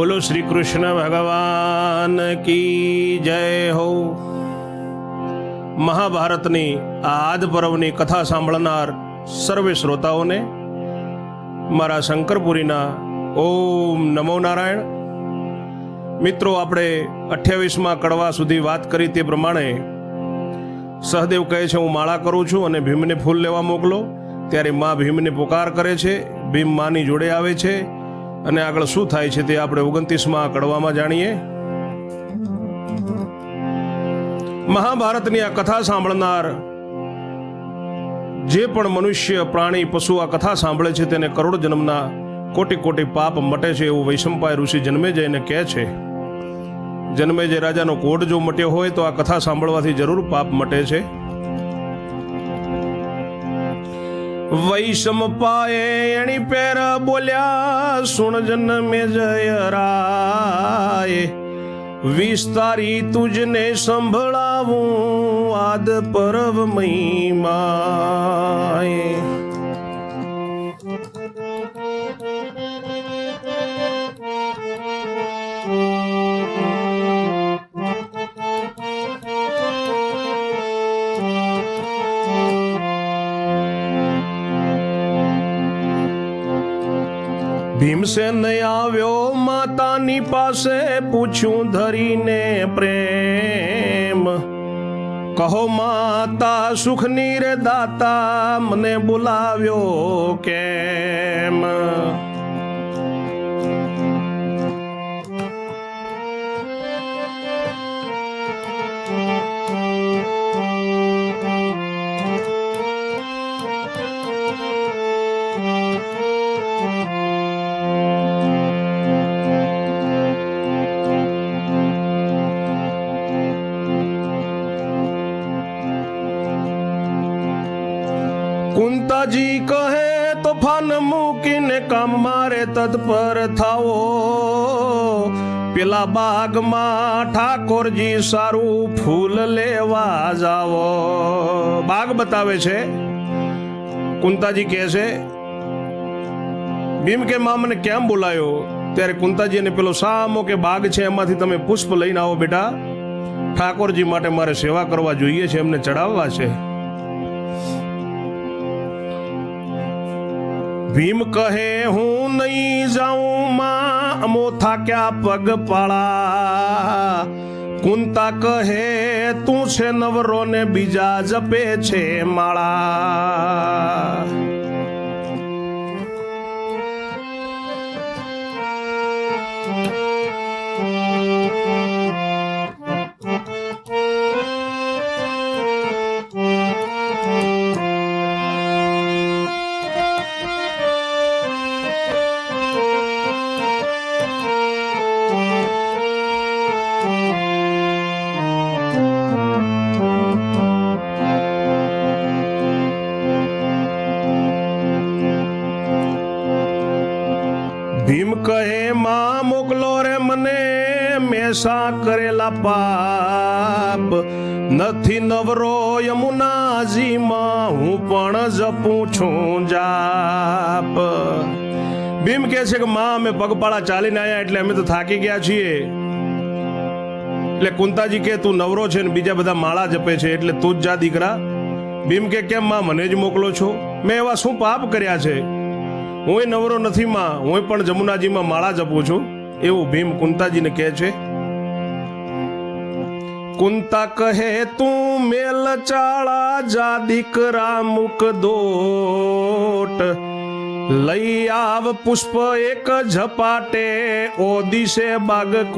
બોલો શ્રી કૃષ્ણ ભગવાન કી જય હો. મહાભારતની આ આદ પર્વની કથા સાંભળનાર સર્વે શ્રોતાઓને મારા શંકરપુરીના ઓમ નમો નારાયણ. મિત્રો, આપણે અઠ્યાવીસમાં કડવા સુધી વાત કરી તે પ્રમાણે સહદેવ કહે છે, હું માળા કરું છું અને ભીમને ફૂલ લેવા મોકલો. ત્યારે મા ભીમને પુકાર કરે છે, ભીમ માની જોડે આવે છે. અને આગળ શું થાય છે તે આપણે ઓગણત્રીસમાં કડવામાં જાણીએ. મહાભારતની આ કથા સાંભળનાર જે પણ મનુષ્ય, પ્રાણી, પશુ આ કથા સાંભળે છે તેને કરોડ જન્મના કોટી કોટી પાપ મટે છે એવું વૈશંપાય ઋષિ જન્મે જઈને કહે છે. જન્મે જે રાજાનો કોડ જો મટ્યો હોય તો આ કથા સાંભળવાથી જરૂર પાપ મટે છે. વૈષમ પાએ એણી પેર બોલ્યા, સુણ મે જય રાય. વિસ્તારી તુજને સંભળાવું આદ પરવ મહિમાએ. ભીમસેન આવ્યો, માતાની પાસે પૂછ્યું ધરીને પ્રેમ. કહો માતા, સુખની રે દાતા, મને બોલાવ્યો કેમ? કામ મારે તત્પર થાવો. પેલા બાગમાં ઠાકોરજી સારું ફૂલ લેવા જાવો. બાગ બતાવે છે? કુંતાજી કહે છે, ભીમ કે મામને કેમ બોલાયો? ત્યારે કુંતાજી અને પેલો સામો કે બાગ છે એમાંથી તમે પુષ્પ લઈને આવો બેટા. ઠાકોરજી માટે મારે સેવા કરવા જોઈએ છે, એમને ચડાવવા છે. ભીમ કહે, હું નહીં જાઉં, માં અમો થાક્યા પગ પાળા? કુંતા કહે, તું છે નવરો ને બીજા જપે છે માળા. મેસા કરેલા પાપ. નથી નવરો યમુનાજીમાં, હું પણ જપું છું જાપ. ભીમ કહે છે કે, માં, અમે પગપાળા ચાલીને આવ્યા એટલે અમે તો થાકી ગયા છીએ. એટલે કુંતાજી કે તું નવરો છે ને બીજા બધા માળા જપે છે એટલે તું જ જા, દીકરા. ભીમ કે કેમ, માં, મને જ મોકલો છો? મેં એવા શું પાપ કર્યા છે? હું નવરો નથી, માં. હું પણ જમુનાજીમાં માળા જપું છું. એવું ભીમ કુંતાજીને કહે છે. કુંતા કહે, તું મેલ ચાળા જા દીકરા મુક દોટ. લઈ આવ પુષ્પ એક ઝપાટે, ઓ દિશે બાગકોટ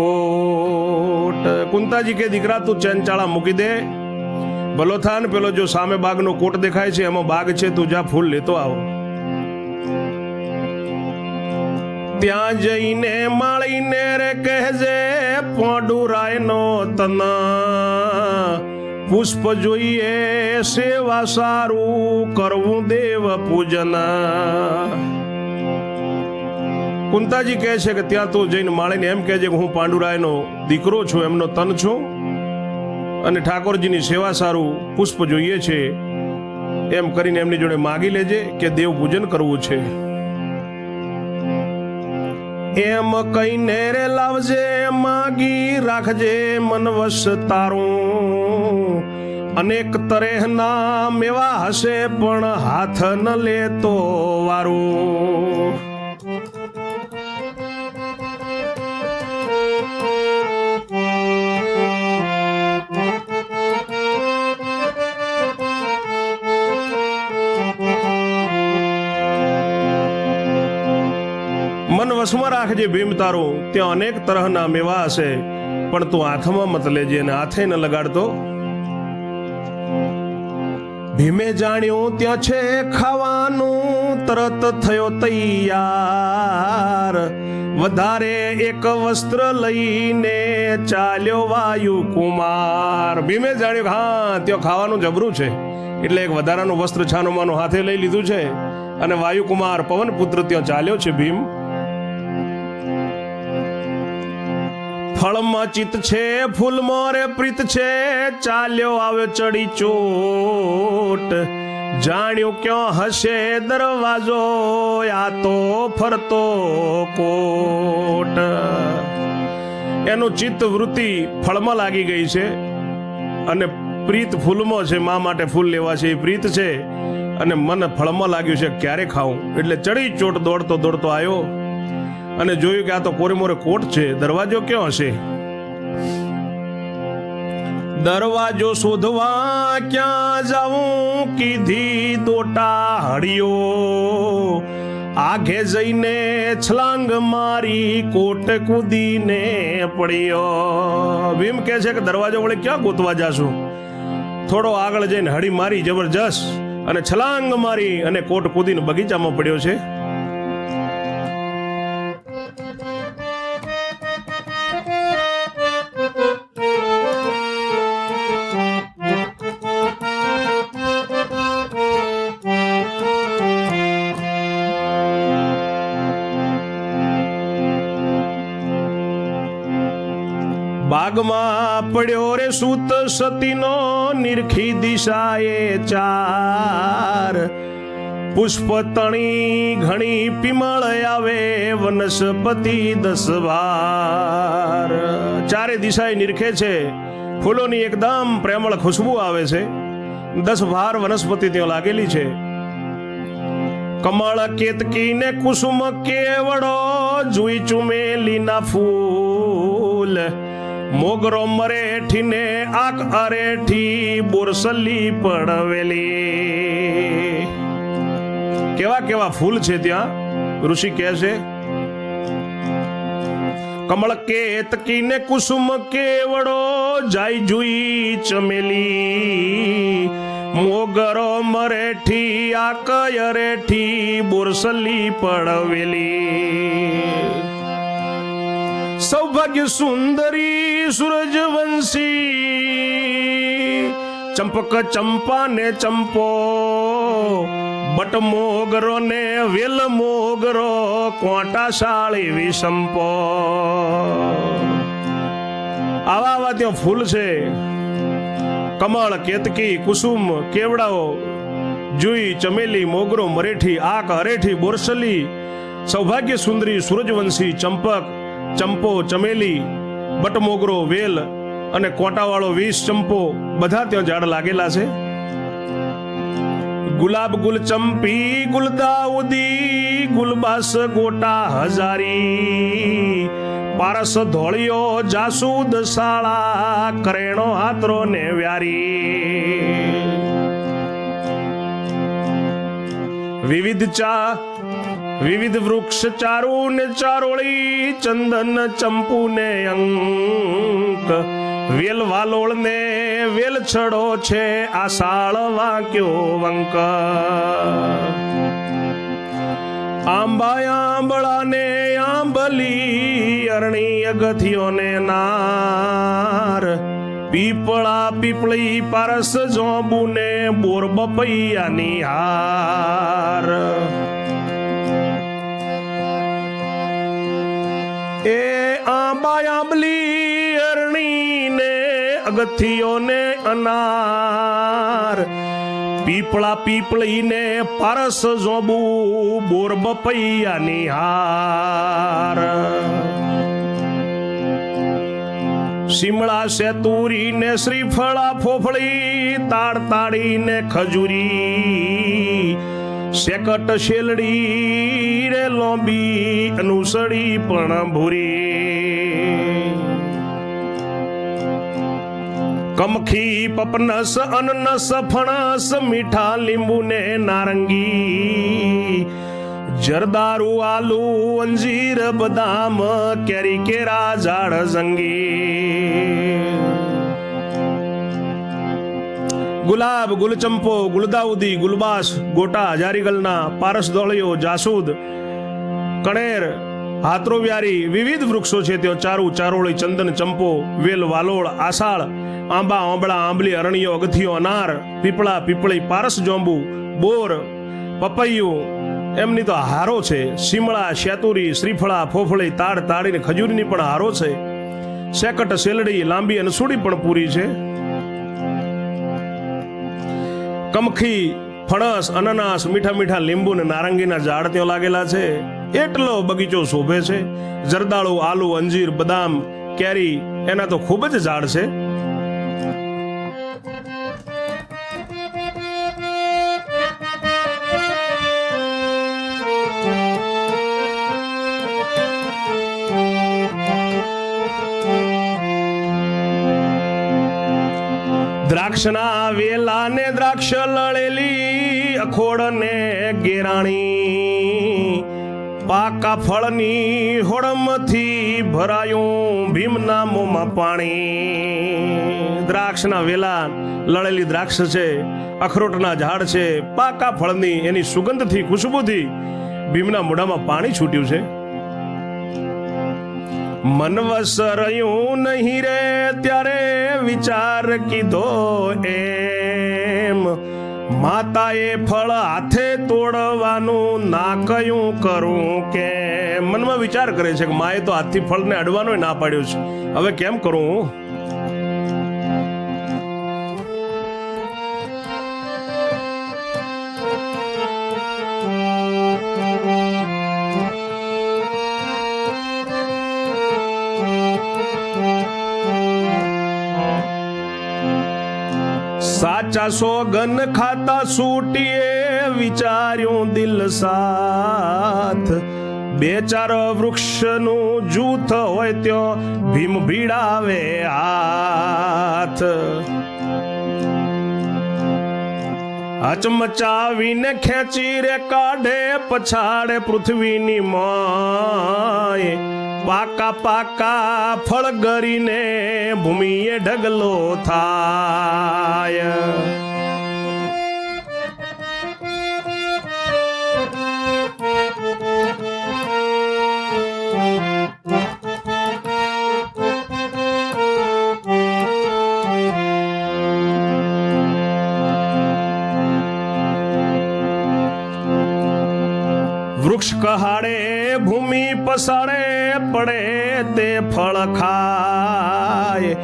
કુંતાજી કે, દીકરા, તું ચંચાળા મૂકી દે. ભલો થાન, પેલો જો સામે બાગનો કોટ દેખાય છે, એમાં બાગ છે, તું જા, ફૂલ લેતો આવો. ત્યાં જઈને માળીને રે કહેજે, પોડુરાયનો તના. પુષ્પ જોઈએ, સેવા સારું કરવું દેવ પૂજન. કુંતાજી કહે છે કે ત્યાં તું જઈને માળીને એમ કહેજે કે હું પાંડુરાયનો દીકરો છું, એમનો તન છું. અને ઠાકોરજીની સેવા સારું પુષ્પ જોઈએ છે. એમ કરીને એમની જોડે માગી લેજે કે દેવ પૂજન કરવું છે. એમ કહીને રે લાવજે, માગી રાખજે મનવસ તારું. અનેક તરેહના મેવા હશે, પણ હાથ ન લેતો વારું. રાખજે ભીમ તારું, ત્યાં અનેક તરહના મેવા હશે. પણ તું હાથમાં મત લેજે અને હાથે ન લગાડતો. ભીમે જાણ્યું ત્યાં છે ખાવાનું, તરત થયો તૈયાર. વધારે એક વસ્ત્ર લઈને ચાલ્યો વાયુ કુમાર. ભીમે જાણ્યું હા, ત્યાં ખાવાનું જબરું છે. એટલે એક વધારાનું વસ્ત્ર છાનુમાનું હાથે લઈ લીધું છે. અને વાયુકુમાર પવન પુત્ર ત્યાં ચાલ્યો છે ભીમ. ફળમાં ચિત છે ફૂલમાં રે પ્રીત છે. ચાલ્યો આવે ચડી ચોટ. જાણ્યું ક્યાં હશે દરવાજો આ તો ફરતો કોટ. એનું ચિત્ત વૃત્તિ ફળમાં લાગી ગઈ છે અને પ્રીત ફૂલમાં છે, મા માટે ફૂલ લેવા છે, એ પ્રીત છે. અને મન ફળમાં લાગ્યું છે, ક્યારે ખાવું એટલે ચડી ચોટ દોડતો દોડતો આવ્યો અને જોયું કે આ તો કોરે મોરે કોટ છે, દરવાજો ક્યાં હશે? દરવાજો શોધવા ક્યાં જાઉં? કીધી દોટા હળિયો આઘે જઈને છલાંગ મારી કોટ કૂદીને પડ્યો. ભીમ કહે છે કે દરવાજો વળે ક્યાં ગોતવા જાશું? થોડો આગળ જઈને હળી મારી જબરજસ્ત અને છલાંગ મારી અને કોટ કૂદીને બગીચામાં પડ્યો છે. દિશાએ ચાર. પુષ્પતણી ઘણી પિમળ આવે, વનસ્પતિ દસ વાર ચારે દિશાએ નિરખે છે. ફૂલોની એકદમ પ્રેમળ ખુશ્બુ આવે છે. દસ વાર વનસ્પતિ ત્યાં લાગેલી છે. કમળ કેતકી ને કુસુમ કેવડો, જુઈ ચુમેલીના ફૂલ. મોગરો મરેઠી ને આક અરેઠી બોરસલી પડવેલી. કેવા કેવા ફૂલ છે ત્યાં? ઋષિ કહે છે, કમળ કેતકી ને કુસુમ કેવડો જાય જુઈ ચમેલી. મોગરો મરેઠી આ કયરેઠી બોરસલી પડવેલી. સૌભાગ્ય સુંદરી સૂરજવંશી. ચંપક ચંપા ને ચંપો, બટ મોગરો ને વેલ મોગરો, કોટા શાળી વિસંપો આવા આવા ત્યાં ફૂલ છે. કમળ, કેતકી, કુસુમ, કેવડાઓ, જુઈ, ચમેલી, મોગરો, મરેઠી, આક હરેઠી બોરસલી સૌભાગ્ય સુંદરી સૂરજવંશી, ચંપક ચંપો, ચમેલી, બટમોગરો, વેલ અને કોટાવાળો વીસ ચંપો બધા ત્યાં ઝાડ લાગેલા છે. ગુલાબ ગુલ ચંપી ગુલદાઉદી ગુલબાસ ગોટા હજારી. પારસ ધોળિયો જાસૂદ શાળા કરેણો હાથરો ને વ્યારી. વિવિધ ચા વિવિધ વૃક્ષ ચારુ ને ચારોળી, ચંદન, ચંપુ ને અંક. વેલ વાલોળ ને વેલ છડો છે આષાળ વાંક્યો વંક. આંબા આંબળા ને આંબલી, અરણી અગથિયો ને નાર. પીપળા પીપળી પારસ, જોબુ ને બોર બપૈયાની હાર. એ આંબા આંબલી અરણી ને અગથિયો ને અનાર. પીપળા પીપળીને પારસ જોબુ બોર બપૈયાની હાર શિમળા સેતુરીને શ્રીફળા ફોફળી, તાડ તાડીને ખજૂરી. સેકટ શેલડી રે લોંબી અનુસડી પણ ભૂરી. કમખી પપનસ, અનનસ, ફણસ, મીઠા લીંબુ ને નારંગી. જરદારુ, આલુ, અંજીર, બદામ, કેરી, કેરા, ઝાડ, ઝંગી. ગુલાબ, ગુલચંપો, ગુલદાઉદી, ગુલબાસ, ગોટા હજારીગલના પારસ દોળિયો, જાસૂદ, કણેર હાત્રોવ્યારી વિવિધ વૃક્ષો છે તેઓ ચારુ, ચારોળી, ચંદન, ચંપો, વેલ, વાલોળ આસાળ આંબા, આંબળા, આંબલી અરણ્યો અગથિયો, અનાર, પીપળા, પીપળી, પારસ જોંબુ, બોર, પપૈયું, એમની તો હારો છે. શિમળા, શેતુરી, શ્રીફળા, ફોફળી, તાડ, તાડીને ખજૂરની પણ હારો છે. સેકટ, શેલડી, લાંબી અને સુડી પણ પૂરી છે. કમખી, ફણસ, અનનાસ, મીઠા મીઠા લીંબુ ને નારંગીના ઝાડ ત્યાં લાગેલા છે. એટલો બગીચો શોભે છે. જરદાળુ, આલુ, અંજીર, બદામ, કેરી, એના તો ખૂબ જ ઝાડ છે. દ્રાક્ષના દ્રાક્ષ લળેલી, અખોડ ને ગેરાણી. પાકા ફળની હોડમથી ભરાયું ભીમના મોંમાં પાણી. દ્રાક્ષના વેલા લળેલી દ્રાક્ષ છે, અખરોટના ઝાડ છે, પાકા ફળની એની સુગંધથી, ખુશ્બુથી ભીમના મોઢામાં પાણી છૂટ્યું છે. મન વસરયું નહીં રે ત્યારે વિચાર કીધો એમ. માતાએ ફળ હાથે તોડવાનું ના કયું કરું કે મનમાં વિચાર કરે છે કે માએ તો હાથથી ફળને અડવાનો ના પાડ્યો છે. હવે કેમ કરું? સાચા સોગન ખાતા સૂટીએ, વિચાર્યું દિલ સાથ. બે ચાર વૃક્ષનું જૂથ હોય ત્યો ભીમ ભીડાવે હાથ. હચમચાવીને ખેંચી રે કાઢે, પછાડે પૃથ્વીની માય. પાકા પાકા ફળ ગરીને ભૂમિએ ઢગલો થાય. વૃક્ષ કહાડે ભૂમિ પસાડે પડે તે ફળ ખાય.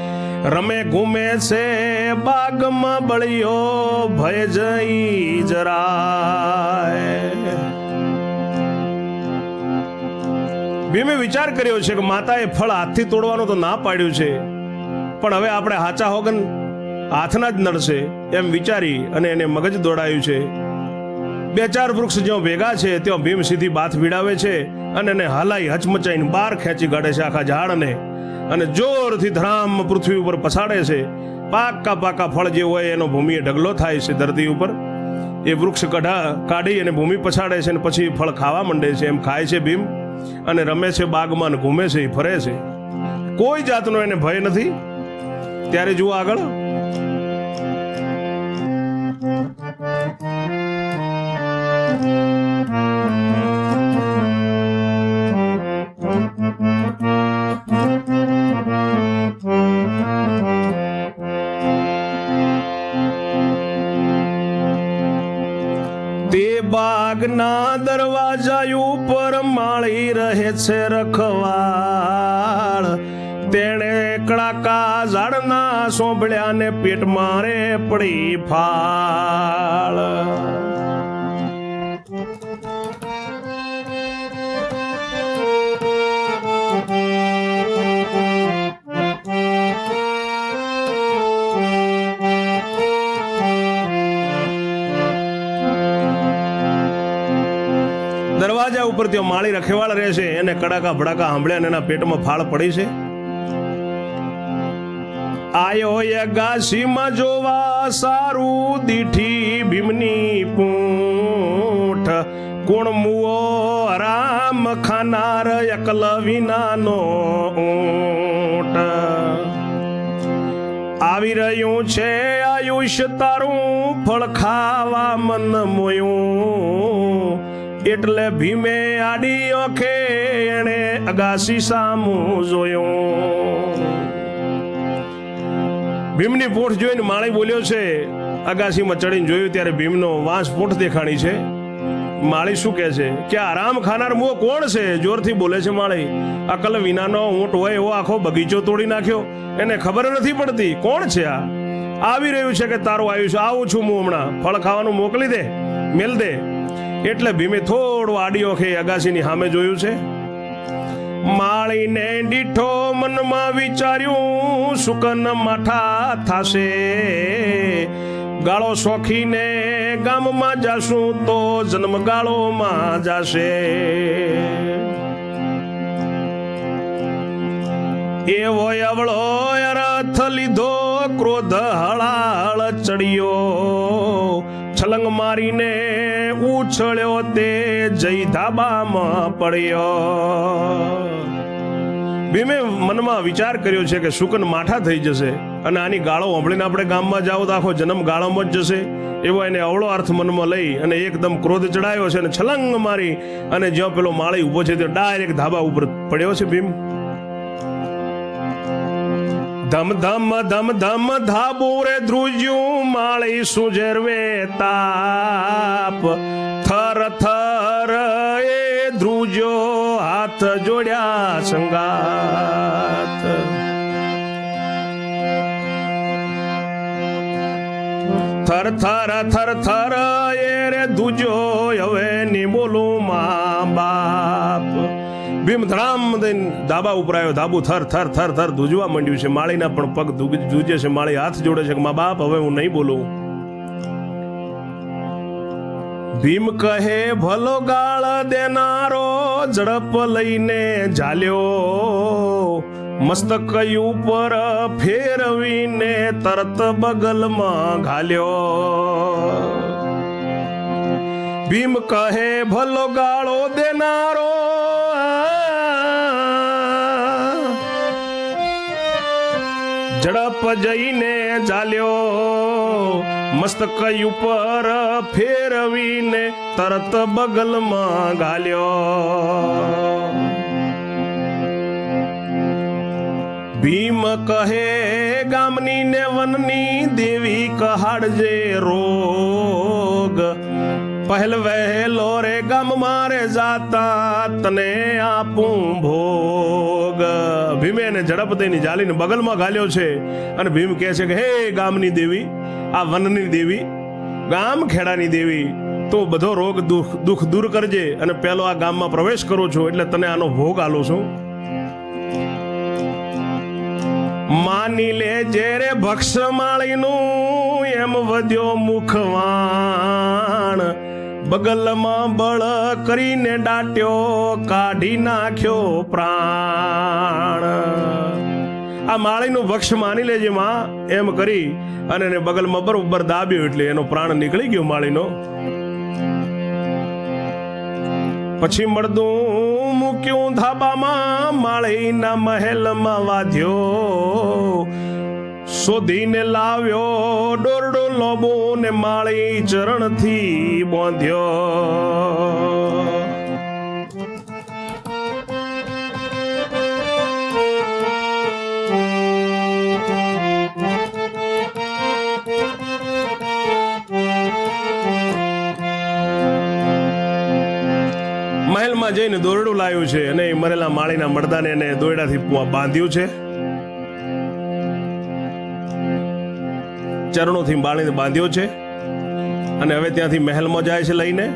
રમે ઘૂમે છે બાગમાં બળિયો ભય જઈ જરાય. ભીમે વિચાર કર્યો છે કે માતાએ ફળ હાથથી તોડવાનું તો ના પાડ્યું છે. પણ હવે આપણે હાચા હોગન હાથના જ નડશે એમ વિચારી અને એને મગજ દોડાયું છે. બે ચાર વૃક્ષ જ્યાં ભેગા છે, ત્યાં ભીમ સીધી બાથ ભીડાવે છે અને એને હલાઈ હચમચાઈને બહાર ખેંચી કાઢે છે આખા ઝાડને. અને જોરથી ધરામ પૃથ્વી ઉપર પસાડે છે. પાકા પાકા ફળ જે હોય એનો ભૂમિએ ઢગલો થાય છે ધરતી ઉપર. એ વૃક્ષ કઢા કાઢી અને ભૂમિ પછાડે છે અને પછી ફળ ખાવા માંડે છે, એમ ખાય છે ભીમ. અને રમે છે, બાગમાં ઘૂમે છે ફરે છે. કોઈ જાતનો એને ભય નથી. ત્યારે જુઓ આગળ. તે બાગના દરવાજા ઉપર માળી રહે છે રખવાળ. તેણે કડાકા ઝાડના સોંભળ્યા ને પેટ મારે પડી ફાળ. દરવાજા ત્યાં માળી રખેવાળ રહે છે. એને કડાકા ભડાકા સાંભળ્યા અને એના પેટમાં ફાળ પડી છે. આયો યગાસીમાં જોવા સારું દીઠી ભીમની પૂંઠ. કોણ મુઓ રામ ખાનાર એકલ વિનાનો ઊંટ. આવી રહ્યું છે આયુષ્ય તારું ફળ ખાવા મન મોયું. એટલે ભીમે આડી ઓખે એણે અગાસી સામું જોયું. ભીમની પૂંઠ જોઈને માળી બોલ્યો છે, અગાસીમાં ચડીને જોયું ત્યારે ભીમનો વાંસ પૂંઠ દેખાણી છે. માળી શું કહે છે? કે આરામ ખાનાર મુઓ કોણ છે? જોરથી બોલે છે માળી અકલ વિનાનો ઊંટ હોય એવો આખો બગીચો તોડી નાખ્યો. એને ખબર નથી પડતી કોણ છે આ? આવી રહ્યું છે કે તારું આવ્યું છે આવું છું હું હમણાં. ફળ ખાવાનું મોકલી દે, મેલ દે. એટલે ભીમે થોડો આડિયો ખે અગાસીની સામે જોયું છે. માળીને દીઠો મનમાં વિચાર્યું, સુકન માઠા થાશે. ગાળો શોખીને ગામમાં જાશું તો જન્મ ગાળોમાં જાશે. એવો અવળો અરથ લીધો, ક્રોધ હળાળ ચડ્યો. છલંગ મારીને ઉછળ્યો તે જય ધાબામાં પડ્યો. ભીમે મનમાં વિચાર કર્યો છે કે શુકન માઠા થઈ જશે અને આની ગાળો સાંભળીને આપણે ગામમાં જાઓ તો આખો જન્મ ગાળોમાં જ જશે. એવો એને અવળો અર્થ મનમાં લઈ અને એકદમ ક્રોધ ચડાયો છે અને છલંગ મારી અને જ્યાં પેલો માળી ઊભો છે તે ડાયરેક્ટ ધાબા ઉપર પડ્યો છે ભીમ. ધમ ધમ ધમ ધમ ધાબુ રે ધ્રુજ્યું માળી સુજરવે તાપ થર થર એ ધ્રુજો હાથ જોડ્યા સંગાત. થર થર થર થર એ રે ધુજો હવે ની બોલું મા બાપ. ભીમ ધડામ દઈને ધાબા ઉપર આવ્યો. ધાબુ થર થર થર થર ધૂજવા માંડ્યું છે. માળીના પણ પગ ધૂજે છે. માળી હાથ જોડે છે કે મા બાપ, હવે હું નહીં બોલું. ભીમ કહે, ભલો ગાળ દેનારો, ઝડપ લઈને ઝાલ્યો. મસ્તક ઉપર ફેરવીને તરત બગલમાં ઘાલ્યો. ભીમ કહે, ભલો ગાળો દેનારો ઝડપ જઈને ચાલ્યો. મસ્તક ઉપર ફેરવીને તરત બગલમાં ગાલ્યો. ભીમ કહે ગામની ને વનની દેવી કહાડજે રોગ. પહેલ વહેલો રે ગામ મારે જાતા, તને આપું ભોગ. ભીમે ઝડપ દઈને જાલીને બગલમાં ગાલ્યો છે અને ભીમ કહે છે કે, હે ગામની દેવી, આ વનની દેવી, ગામ ખેડાની દેવી, તો બધો રોગ દુઃખ દુઃખ દૂર કરજે અને પેલો આ ગામમાં પ્રવેશ કરું છું, એટલે તને આનો ભોગ આલું છું. માની લે જેરે ભક્ષ માળીનું એમ વધ્યો મુખવાણ. બગલમાં બળ કરીને દાટ્યો, કાઢી નાખ્યો પ્રાણ. આ માળીનું વક્ષ માની લેજે માં, એમ કરી અને એને બગલમાં બરોબર દાબ્યો એટલે એનો પ્રાણ નીકળી ગયો માળીનો. પછી મળદું મૂક્યું ધાબામાં, માળીના મહેલમાં વાધ્યો. શોધીને લાવ્યો દોરડો લોબો ને માળી ચરણથી બાંધ્યો. મહેલમાં જઈને દોરડું લાવ્યું છે અને મરેલા માળીના મરદાને એને દોરડાથી બાંધ્યું છે. ચરણોથી બાળીને બાંધ્યો છે અને હવે ત્યાંથી મહેલમાં જાય છે લઈને.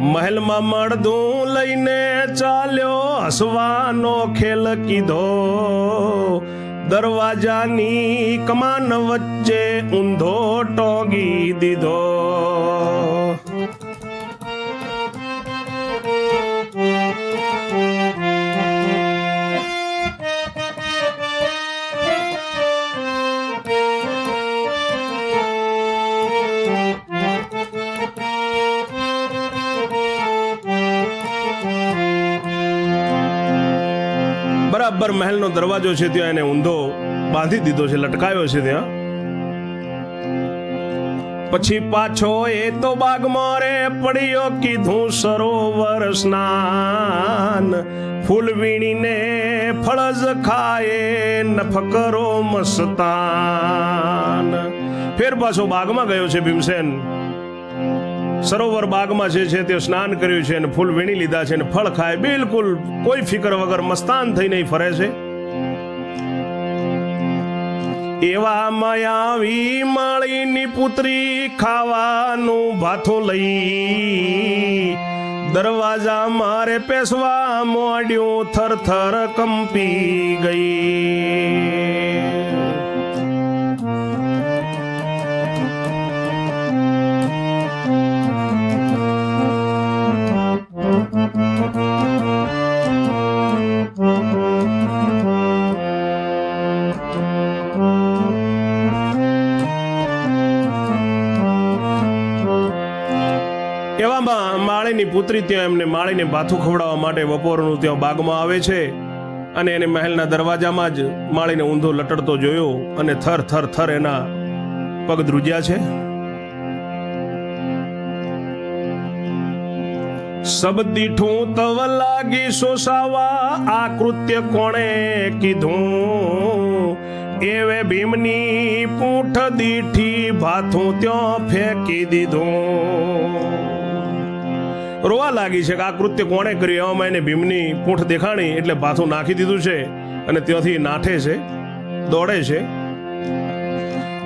મહેલમાં મળદું લઈને ચાલ્યો, હસવાનો ખેલ કીધો. દરવાજાની કમાન વચ્ચે ઊંધો ટોગી દીધો. મહેલનો દરવાજો છે ત્યાં એને ઊંધો બાંધી દીધો છે, લટકાયો છે ત્યાં. પછી પાછો એ તો બાગમાં રે પડ્યો કીધું સરોવર સ્નાન. ફૂલ વીણીને ફળજ ખાએ નફકરો મસ્તાન. ફેર પાછો બાગમાં ગયો છે ભીમસેન. સરોવર બાગમાં જે છે તે સ્નાન કર્યું છે અને ફૂલ વીણી લીધા છે અને ફળ ખાય. બિલકુલ કોઈ ફિકર વગર મસ્તાન થઈને ફરે છે. એવા માયાવી માળીની પુત્રી ખાવાનું ભાથું લઈ દરવાજા મારે પેસવા મોડ્યું થર થર કંપી ગઈ. એવામાં માળીની પુત્રી ત્યાં એમને માળીને ભાથું ખવડાવવા માટે બપોરનું ત્યાં બાગમાં આવે છે. અને એને મહેલના દરવાજામાં જ માળીને ઊંધો લટડતો જોયો અને થર થર થર એના પગ ધ્રુજ્યા છે. સબદીઠું તવ લાગી સોસાવા આ કૃત્ય કોણે કીધું? એવે ભીમની પૂંઠ દીઠી ભાથું ત્યાં ફેંકી દીધું. રોવા લાગી છે કે આ કૃત્ય કોણે કર્યું એવામાં એને ભીમની પૂંઠ દેખાણી એટલે ભાથું નાખી દીધું છે અને ત્યાંથી નાઠે છે, દોડે છે.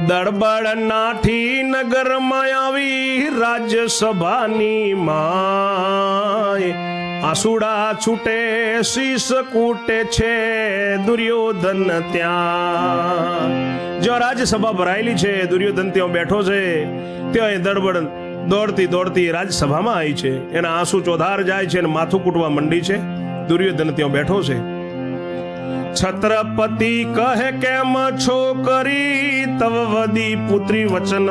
દળબળ નાઠી નગરમાં આવી રાજ્યસભાની માય. આસુડા છૂટે, શીશ કૂટે છે, દુર્યોધન ત્યાં. જો રાજ્યસભા ભરાયેલી છે, દુર્યોધન ત્યાં બેઠો છે. ત્યાં એ દળબડ દોડતી દોડતી રાજ્યસભામાં આવી છે. એના આંસુ ચોધાર જાય છે અને માથું કૂટવા મંડી છે. દુર્યોધન ત્યાં બેઠો છે. છત્રપતિ કહે, કેમ છોકરી તવ વદી પુત્રી વચન?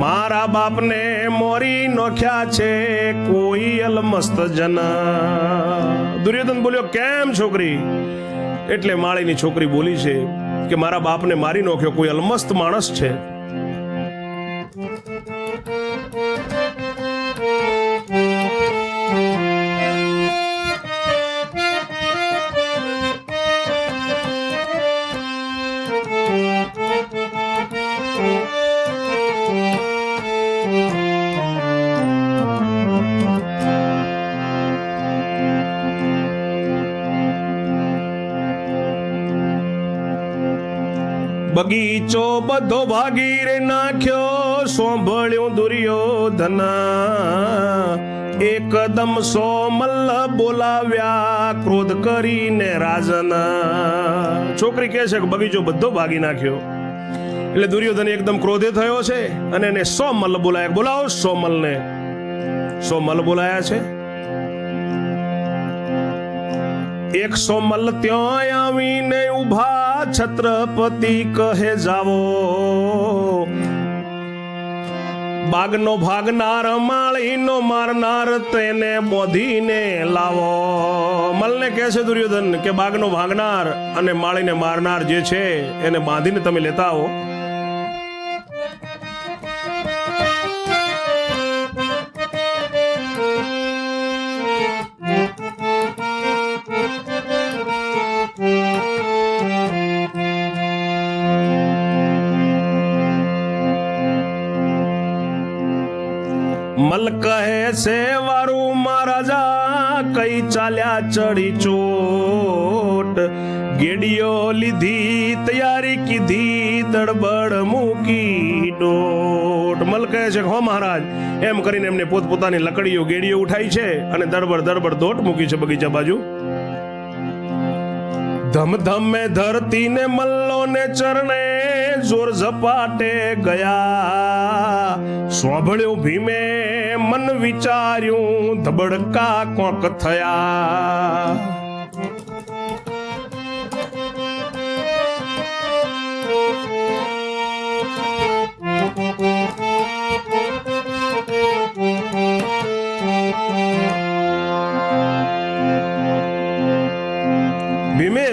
મારા બાપને મોરી નોખ્યા છે કોઈ અલમસ્ત જન. દુર્યોધન બોલ્યો, કેમ છોકરી? એટલે માળીની છોકરી બોલી છે કે, મારા બાપને મારી નોખ્યો કોઈ અલમસ્ત માણસ છે. બગીચો બધો ભાગીરે નાખ્યો. સોંભળ્યું દુર્યોધન. એકદમ સોમલ્લ બોલાવ્યા ક્રોધ કરીને રાજન. છોકરી કહે છે કે બગીચો બધો ભાગી નાખ્યો. એટલે દુર્યોધન એકદમ ક્રોધે થયો છે અને એને સોમલ્લ બોલાયા. બોલાવો સોમલને. સોમલ બોલાયા છે. એકસો મલ ત્યાં આવીને ઊભા છત્રપતિ કહે જાવો બાગનો ભાગનાર માળીનો મારનાર તેને બોધીને લાવો. મલને કહે છે દુર્યોધન કે બાગનો ભાગનાર અને માળીને મારનાર જે છે, એને બાંધીને તમે લેતા આવો. છે હો મહારાજ, એમ કરીને એમને પોતપોતાની લકડીઓ, ગેડીઓ ઉઠાઈ છે અને દરબર દરબર દોટ મૂકી છે બગીચા બાજુ. ધમ ધમે ધરતી ને મલ્લો ને ચરણે જોર ઝપાટે ગયા. સ્વાભળ્યું ભીમે મન વિચાર્યું, ધબડકા કોક થયા.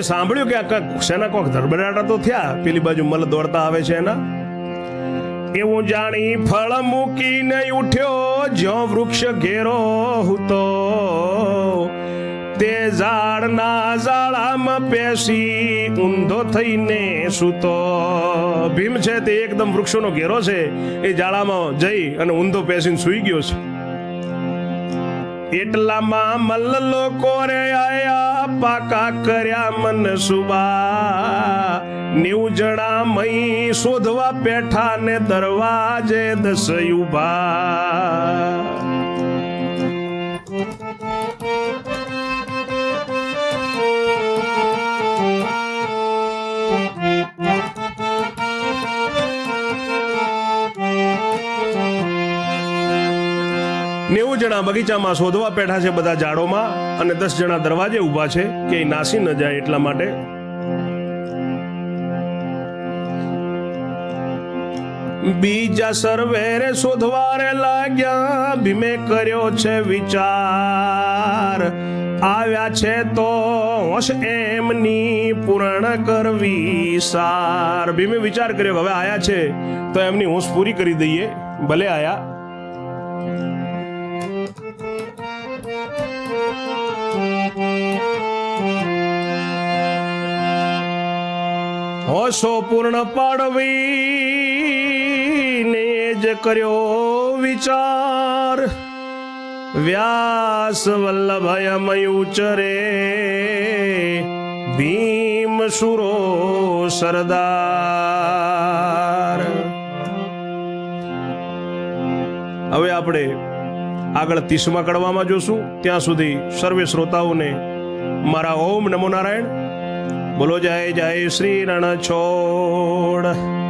સાંભળ્યું કે આ કાંઈક શેના કોક ધરબડાટા તો થયા? પેલી બાજુ મલ દોડતા આવે છે એના? એવું જાણી ફળ મૂકીને ઉઠ્યો જો વૃક્ષ ઘેરો હતો. તે ઝાડના ઝાડામાં પેસી ઊંધો થઈને સૂતો. ભીમ છે તે એકદમ વૃક્ષોનો ઘેરો છે. એ ઝાડામાં જઈ અને ઊંધો પેસીને સૂઈ ગયો છે. એટલામાં મલ્લ લોકો રે આયા, પાકા કર્યા મન સુબા. નેવું જણા મઈ શોધવા પેઠા ને દરવાજે દસ ઊભા જણા બગીચામાં શોધવા બેઠા છે બધા ઝાડોમાં અને દસ જણા દરવાજે ઊભા છે કે નાસી ન જાય એટલા માટે. બીજા સર્વેરે શોધવારે લાગ્યા, ભીમે કર્યો છે વિચાર. આવ્યા છે તો હોશ એમની પૂર્ણ કરવી સાર. ભીમે વિચાર કર્યો હવે આયા છે તો એમની હોશ પૂરી કરી દઈએ. ભલે આયા. હોશો પૂર્ણ પાડવી ને જ કર્યો વિચાર. વ્યાસ વલ્લભય મયુચરે ભીમ સુરો સરદાર. હવે આપણે આગળ તીસમા કડવામાં જોશું. ત્યાં સુધી સર્વે શ્રોતાઓને મારા ઓમ નમો નારાયણ. બોલો જય જય શ્રી રણછોડ. છોડ